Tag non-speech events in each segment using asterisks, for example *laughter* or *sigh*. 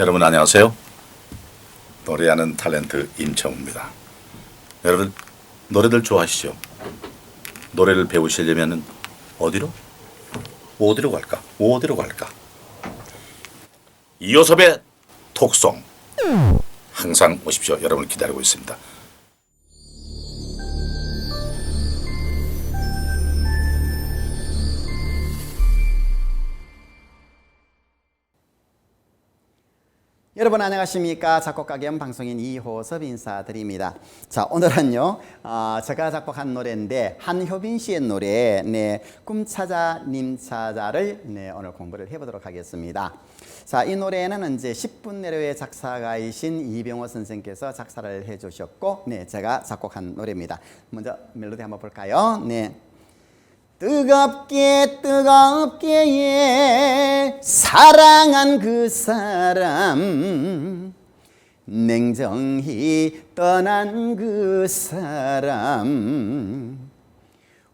여러분 안녕하세요. 노래하는 탤런트 임청우입니다. 여러분 노래들 좋아하시죠? 노래를 배우시려면 어디로? 어디로 갈까? 어디로 갈까? 이호섭의 톡송 항상 오십시오. 여러분을 기다리고 있습니다. 여러분 안녕하십니까 작곡가 겸 방송인 이호섭 인사드립니다. 자 오늘은요 어, 제가 작곡한 노래인데 한효빈 씨의 노래 네, 꿈찾아 님찾아를 네, 오늘 공부를 해보도록 하겠습니다. 자이 노래는 이제 10분 내로의 작사가이신 이병호 선생께서 작사를 해주셨고 네 제가 작곡한 노래입니다. 먼저 멜로디 한번 볼까요? 네. 뜨겁게 뜨겁게 예, 사랑한 그 사람. 냉정히 떠난 그 사람.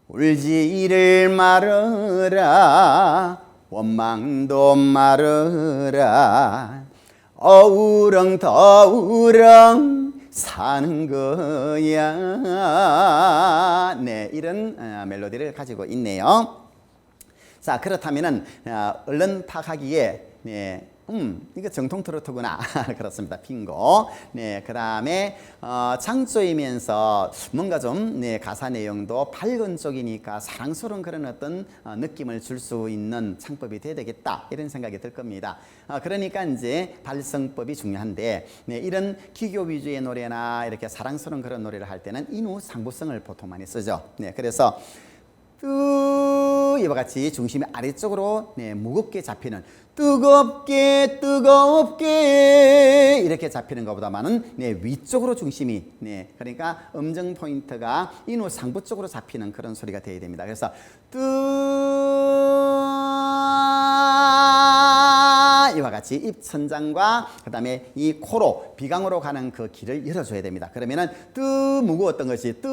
울지를 말어라. 원망도 말어라. 어우렁 더우렁 사는 거야. 네, 이런 어, 멜로디를 가지고 있네요. 자, 그렇다면은 어, 얼른 파악하기에 네, 음, 이거 정통 트로트구나. *laughs* 그렇습니다. 빙고. 네, 그 다음에, 어, 창조이면서 뭔가 좀, 네, 가사 내용도 밝은 쪽이니까 사랑스러운 그런 어떤 어, 느낌을 줄 수 있는 창법이 돼야 되겠다. 이런 생각이 들 겁니다. 어, 그러니까 이제 발성법이 중요한데, 네, 이런 기교 위주의 노래나 이렇게 사랑스러운 그런 노래를 할 때는 인후 상부성을 보통 많이 쓰죠. 네, 그래서 뜨 이와 같이 중심이 아래쪽으로 네, 무겁게 잡히는 뜨겁게 뜨겁게 이렇게 잡히는 것보다만은 네, 위쪽으로 중심이 네, 그러니까 음정 포인트가 인후 상부 쪽으로 잡히는 그런 소리가 되어야 됩니다. 그래서 뜨 이와 같이 입천장과 그 다음에 이 코로 비강으로 가는 그 길을 열어줘야 됩니다. 그러면은 뜨 무거웠던 것이 뜨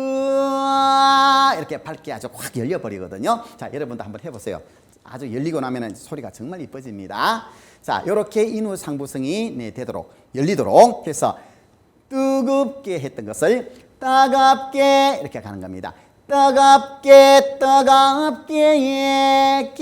이렇게 밝게 아주 확 열려버리거든요. 자, 여러분도 한번 해보세요. 아주 열리고 나면은 소리가 정말 이뻐집니다. 자, 이렇게 인후 상부성이 네, 되도록 열리도록 해서 뜨겁게 했던 것을 따갑게 이렇게 가는 겁니다. 따갑게 따갑게 예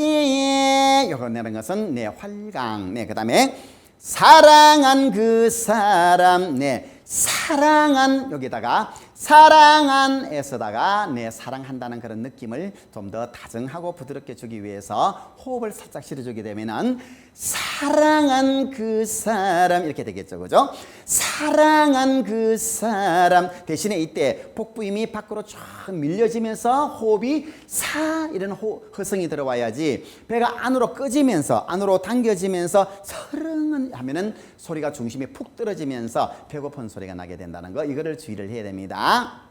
요거 내는 것은 네 활강 네 그 다음에 사랑한 그 사람 네 사랑한 여기다가 사랑한에서다가 내 사랑한다는 그런 느낌을 좀 더 다정하고 부드럽게 주기 위해서 호흡을 살짝 실어주게 되면은 사랑한 그 사람 이렇게 되겠죠, 그죠? 사랑한 그 사람 대신에 이때 복부임이 밖으로 쫙 밀려지면서 호흡이 사 이런 호, 허성이 들어와야지 배가 안으로 꺼지면서 안으로 당겨지면서 서릉은 하면은 소리가 중심이 푹 떨어지면서 배고픈 소리가 나게 된다는 거 이거를 주의를 해야 됩니다.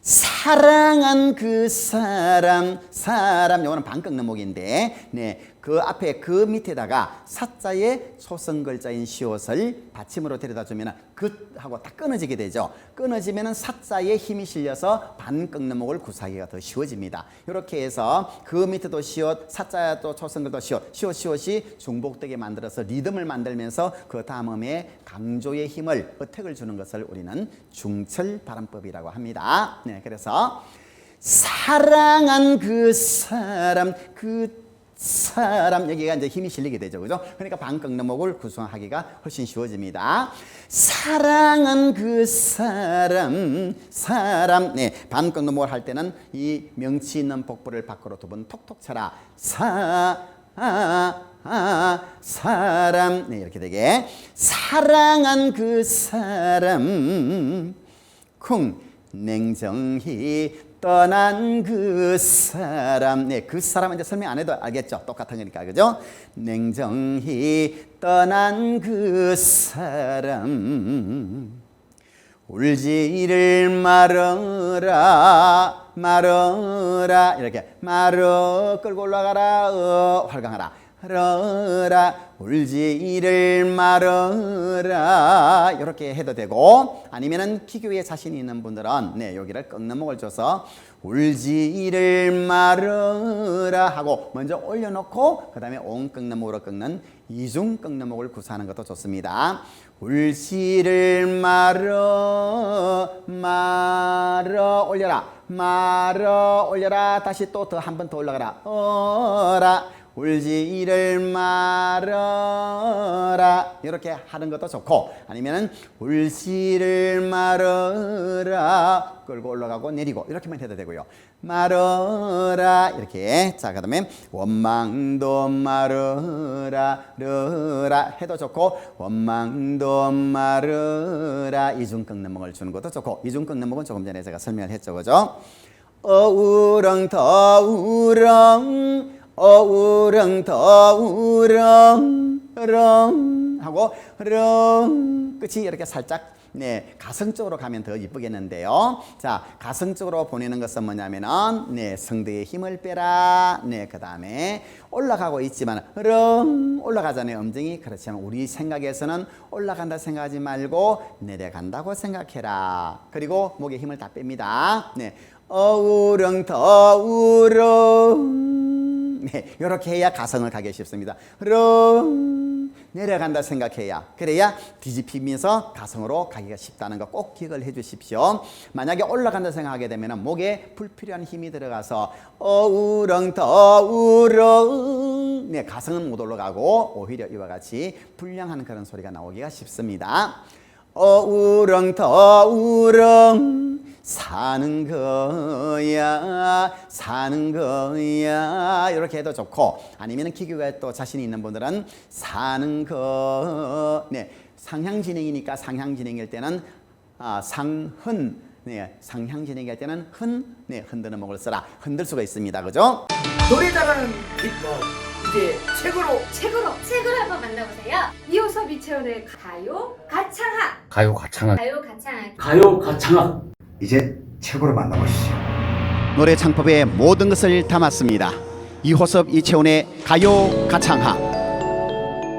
사랑한 그 사람 사람 요거는 반극 너목인데 네. 그 앞에 그 밑에다가 사자의 초성 글자인 시옷을 받침으로 데려다 주면 그 하고 딱 끊어지게 되죠. 끊어지면은 사자의 힘이 실려서 반극 너목을 구사하기가 더 쉬워집니다. 이렇게 해서 그 밑에도 시옷, 사자도 초성 글도 시옷, 시옷 시옷이 중복되게 만들어서 리듬을 만들면서 그 다음에 강조의 힘을 어택을 주는 것을 우리는 중철 발음법이라고 합니다. 네, 그래서 사랑한 그 사람 그 사람 여기가 이제 힘이 실리게 되죠. 그죠? 그러니까 반극너목을 구성하기가 훨씬 쉬워집니다. 사랑은 그 사람 사람 네, 반극너목을 할 때는 이 명치 있는 복부를 밖으로 두 번 톡톡 쳐라. 사 아, 아, 사람 네, 이렇게 되게 사랑한 그 사람 쿵 냉정히 떠난 그 사람, 네, 그 사람 이제 설명 안 해도 알겠죠? 똑같은 거니까, 그죠? 냉정히 떠난 그 사람, 울지를 말어라, 말어라, 이렇게, 말어, 끌고 올라가라, 어, 활강하라. 말어라. 울지를 말어라. 이렇게 해도 되고 아니면은 기교에 자신이 있는 분들은 네 여기를 꺾는 목을 줘서 울지를 말어라 하고 먼저 올려놓고 그 다음에 온 꺾는 목으로 꺾는 이중 꺾는 목을 구사하는 것도 좋습니다. 울지를 말어 말어 올려라. 말어 올려라. 다시 또 더 한 번 더 올라가라. 어라 울지를 말어라. 이렇게 하는 것도 좋고 아니면은 울지를 말어라. 끌고 올라가고 내리고 이렇게만 해도 되고요. 말어라. 이렇게. 자 그다음에 원망도 말어라. 르라 해도 좋고 원망도 말어라. 이중 꺾는 목을 주는 것도 좋고 이중 꺾는 목은 조금 전에 제가 설명을 했죠. 그죠? 어우렁 더우렁 어우렁 더우렁 렁 하고 렁 끝이 이렇게 살짝 네 가성 쪽으로 가면 더 이쁘겠는데요. 자 가성 쪽으로 보내는 것은 뭐냐면은 네 성대의 힘을 빼라. 네 그 다음에 올라가고 있지만 렁 올라가잖아요. 음정이 그렇지만 우리 생각에서는 올라간다 생각하지 말고 내려간다고 생각해라. 그리고 목에 힘을 다 뺍니다. 네 어우렁 더우렁 네, 이렇게 해야 가성을 가기 쉽습니다. 렁 내려간다 생각해야 그래야 뒤집히면서 가성으로 가기가 쉽다는 거 꼭 기억을 해주십시오. 만약에 올라간다 생각하게 되면 목에 불필요한 힘이 들어가서 어우렁 더우렁 네 가성은 못 올라가고 오히려 이와 같이 불량한 그런 소리가 나오기가 쉽습니다. 어우렁 더우렁 사는 거야 사는 거야. 이렇게 해도 좋고 아니면 기교가 또 자신 있는 분들은 사는 거 네 상향 진행이니까 상향 진행일 때는 아, 상흔. 네 상향 진행할 때는 흔 네 흔드는 목을 써라. 흔들 수가 있습니다. 그죠? 노래 잘하는 비법 이제 책으로 책으로 책으로 한번 만나보세요. 이호섭 이채원의 가요 가창학. 가요 가창학. 가요 가창학. 가요 가창학 이제 책으로 만나보시죠. 노래 창법의 모든 것을 담았습니다. 이호섭 이채원의 가요 가창학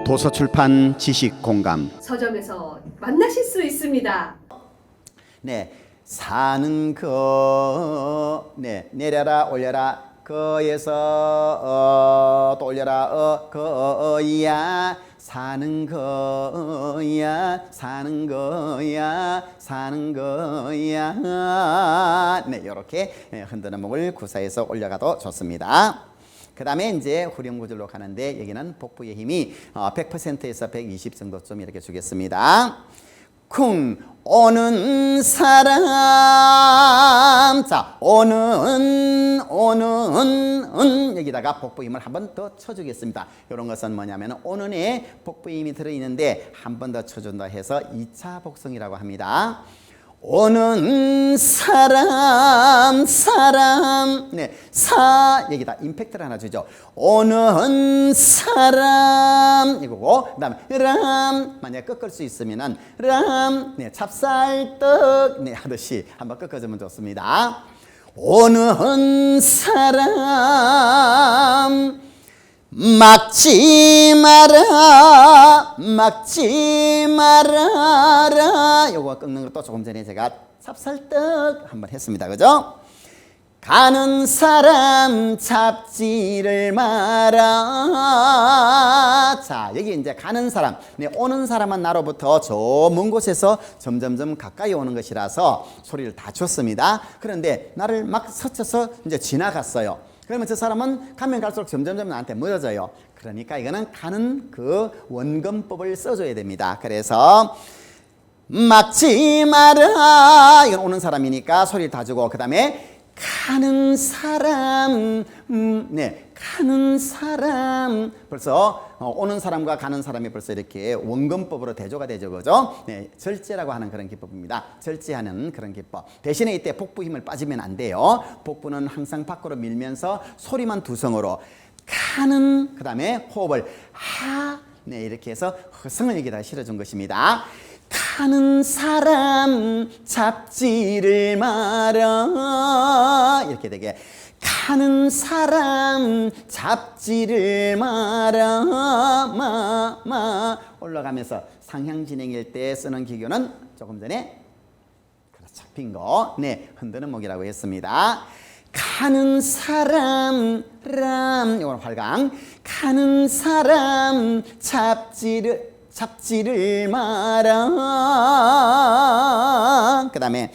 도서출판 지식공감 서점에서 만나실 수 있습니다. 네 사는 거 네, 내려라 올려라 거에서 어, 또 올려라 어, 거야 사는 거야 사는 거야 사는 거야 네 이렇게 흔드는 목을 구사해서 올려가도 좋습니다. 그 다음에 이제 후렴구절로 가는데 여기는 복부의 힘이 어, 100%에서 120 정도쯤 이렇게 주겠습니다. 쿵 오는 사람 자 오는 오는 은 여기다가 복부 힘을 한 번 더 쳐주겠습니다. 이런 것은 뭐냐면 오는에 복부 힘이 들어있는데 한 번 더 쳐준다 해서 2차 복성이라고 합니다. 오는 사람 사람. 네 사 여기다. 임팩트를 하나 주죠. 오는 사람. 이거고. 그 다음에 람. 만약 꺾을 수 있으면은 람네 찹쌀떡. 네 하듯이 한번 꺾어주면 좋습니다. 오는 사람 막지 마라 막지 말아라. 요거 꺾는 것도 조금 전에 제가 찹쌀떡 한번 했습니다. 그죠? 가는 사람 잡지를 마라. 자 여기 이제 가는 사람. 네, 오는 사람은 나로부터 저 먼 곳에서 점점점 가까이 오는 것이라서 소리를 다 줬습니다. 그런데 나를 막 스쳐서 이제 지나갔어요 그러면 저 사람은 가면 갈수록 점점점 나한테 멀어져요. 그러니까 이거는 가는 그 원근법을 써줘야 됩니다. 그래서 막지 마라. 이건 오는 사람이니까 소리를 다 주고 그 다음에 가는 사람, 음, 네, 가는 사람. 벌써 어, 오는 사람과 가는 사람이 벌써 이렇게 원근법으로 대조가 되죠, 그죠? 네, 절제라고 하는 그런 기법입니다. 절제하는 그런 기법. 대신에 이때 복부 힘을 빠지면 안 돼요. 복부는 항상 밖으로 밀면서 소리만 두성으로 가는 그 다음에 호흡을 하, 네, 이렇게 해서 허성을 여기다 실어준 것입니다. 가는 사람 잡지를 마라 이렇게 되게. 가는 사람 잡지를 마라 마마. 올라가면서 상향 진행일 때 쓰는 기교는 조금 전에 그렇죠 빈거. 네 흔드는 목이라고 했습니다. 가는 사람 람. 이건 활강. 가는 사람 잡지를 잡지를 마라 그 다음에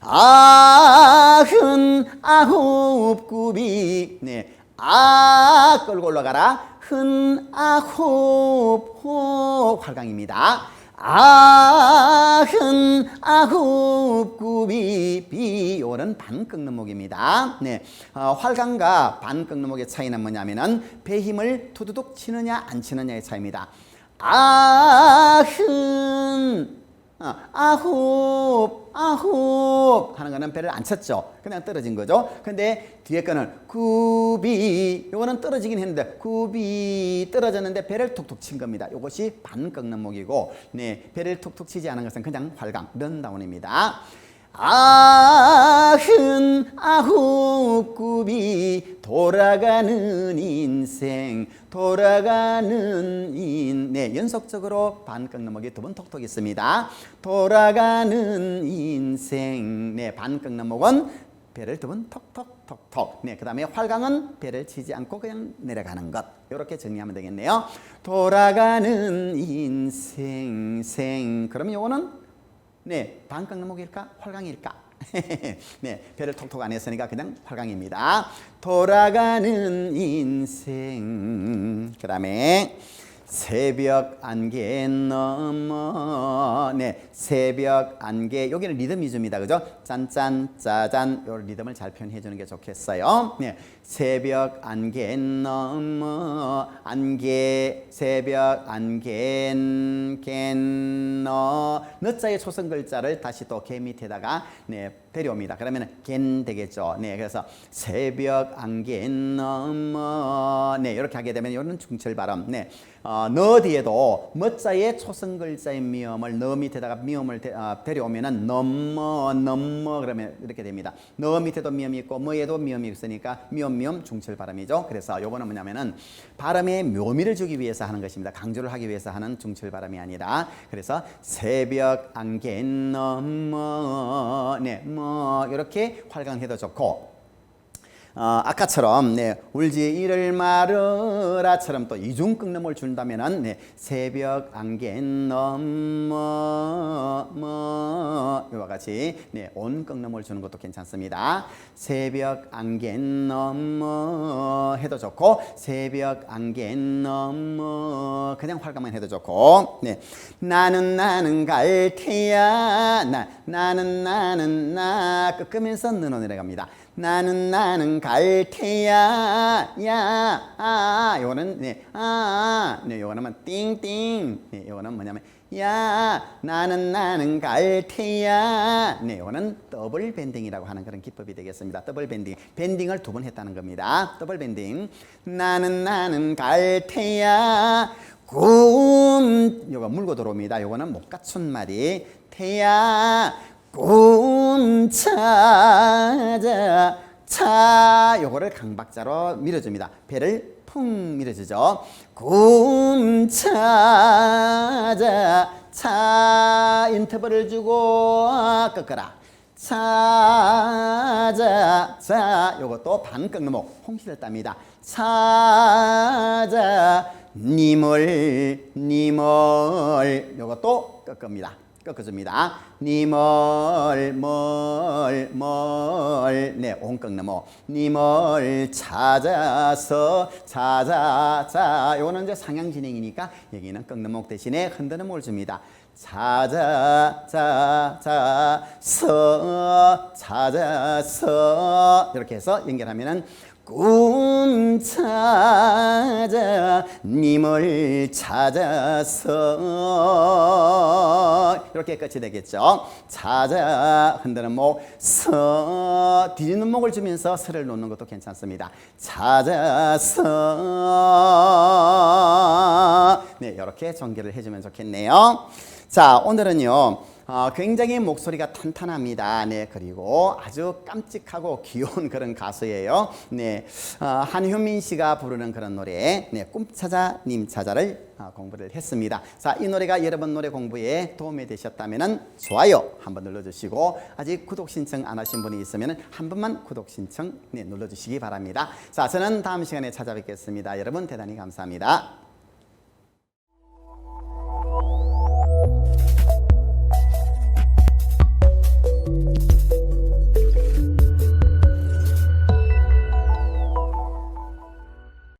아흔 아홉 굽이. 네 아 끌고 올라가라. 흔 아홉 호 활강입니다. 아흔 아홉 굽이 비 요는 반 꺾는 목입니다. 네, 어, 활강과 반 꺾는 목의 차이는 뭐냐면은 배 힘을 투두둑 치느냐 안 치느냐의 차이입니다. 아흔 어, 아홉 아홉 하는 거는 배를 안 쳤죠. 그냥 떨어진 거죠. 근데 뒤에 거는 굽이 요거는 떨어지긴 했는데 굽이 떨어졌는데 배를 툭툭 친 겁니다. 요것이 반 꺾는 목이고 네, 배를 툭툭 치지 않은 것은 그냥 활강 런다운입니다. 아흔 아홉 굽이 돌아가는 인생 돌아가는 인. 네, 연속적으로 반 꺾는 목이 두번 톡톡 있습니다. 돌아가는 인생. 네, 반 꺾는 목은 배를 두 번 톡톡톡톡. 네, 그 다음에 활강은 배를 치지 않고 그냥 내려가는 것. 이렇게 정리하면 되겠네요. 돌아가는 인생 생. 그러면 요거는 네, 반 꺾는 목일까? 활강일까? *laughs* 네, 배를 톡톡 안 했으니까 그냥 활강입니다. 돌아가는 인생. 그 다음에 새벽 안개 넘어. 네 새벽 안개. 여기는 리듬 위주입니다. 그죠? 짠짠 짜잔 요 리듬을 잘 표현해 주는 게 좋겠어요. 네 새벽 안개 넘어. 안개 새벽 안개 겐너. 너자의 초성 글자를 다시 또 개 밑에다가 네 데려옵니다. 그러면 겐 되겠죠. 네 그래서 새벽 안개 넘어. 네 이렇게 하게 되면 이거는 중철 발음. 네. 어, 너 뒤에도 멋자의 초성 글자의 미음을 너 밑에다가 미음을 데, 어, 데려오면은 넘어 넘어 그러면 이렇게 됩니다. 너 밑에도 미음이 있고 뭐에도 미음이 있으니까 미음 미음 중철 발음이죠. 그래서 요거는 뭐냐면은 발음의 묘미를 주기 위해서 하는 것입니다. 강조를 하기 위해서 하는 중철 발음이 아니라. 그래서 새벽 안개 넘어. 네 뭐 이렇게 활강해도 좋고 어, 아까처럼 네, 울지 이를 말으라처럼 또 이중 꺾는을 준다면은 네, 새벽 안개 넘어 뭐 이와 같이 네, 온 꺾는을 주는 것도 괜찮습니다. 새벽 안개 넘어 해도 좋고 새벽 안개 넘어 그냥 활강만 해도 좋고 네, 나는 나는 갈 테야 나 나는 나는 나 꺾으면서 늘어 내려갑니다. 나는 나는 갈 테야 야 아 요거는 네 아 네 요거는 띵띵. 네 요거는 뭐냐면 야 나는 나는 갈 테야. 네 요거는 더블 밴딩이라고 하는 그런 기법이 되겠습니다. 더블 밴딩. 밴딩을 두 번 했다는 겁니다. 더블 밴딩. 나는 나는 갈 테야. 꿈 요거 물고 들어옵니다. 요거는 못 갖춘 말이. 태야 꿈 찾아 차 요거를 강박자로 밀어줍니다. 배를 풍 밀어주죠. 꿈 찾아 차 인터벌을 주고 꺾어라. 찾아 자 요것도 반 꺾는 목 홍시를 땁니다. 찾아 님을 님을 요것도 꺾습니다. 꺾어줍니다. 님을 뭘, 뭘, 네, 온 꺾는 뭐, 님을 찾아서 찾아, 자, 요거는 이제 상향 진행이니까 여기는 꺾는 목 대신에 흔드는 목을 줍니다. 찾아, 자, 자, 서, 찾아서 이렇게 해서 연결하면은 꿈 찾아 님을 찾아서 이렇게 끝이 되겠죠. 찾아 흔드는 목, 서 뒤집는 목을 주면서 서를 놓는 것도 괜찮습니다. 찾아서 네 이렇게 전개를 해주면 좋겠네요. 자 오늘은요. 어, 굉장히 목소리가 탄탄합니다. 네, 그리고 아주 깜찍하고 귀여운 *laughs* 그런 가수예요. 네, 어, 한효민 씨가 부르는 그런 노래, 네, 꿈 찾아 님 찾아를 어, 공부를 했습니다. 자, 이 노래가 여러분 노래 공부에 도움이 되셨다면 좋아요 한번 눌러주시고 아직 구독 신청 안 하신 분이 있으면 한 번만 구독 신청 네, 눌러주시기 바랍니다. 자, 저는 다음 시간에 찾아뵙겠습니다. 여러분 대단히 감사합니다.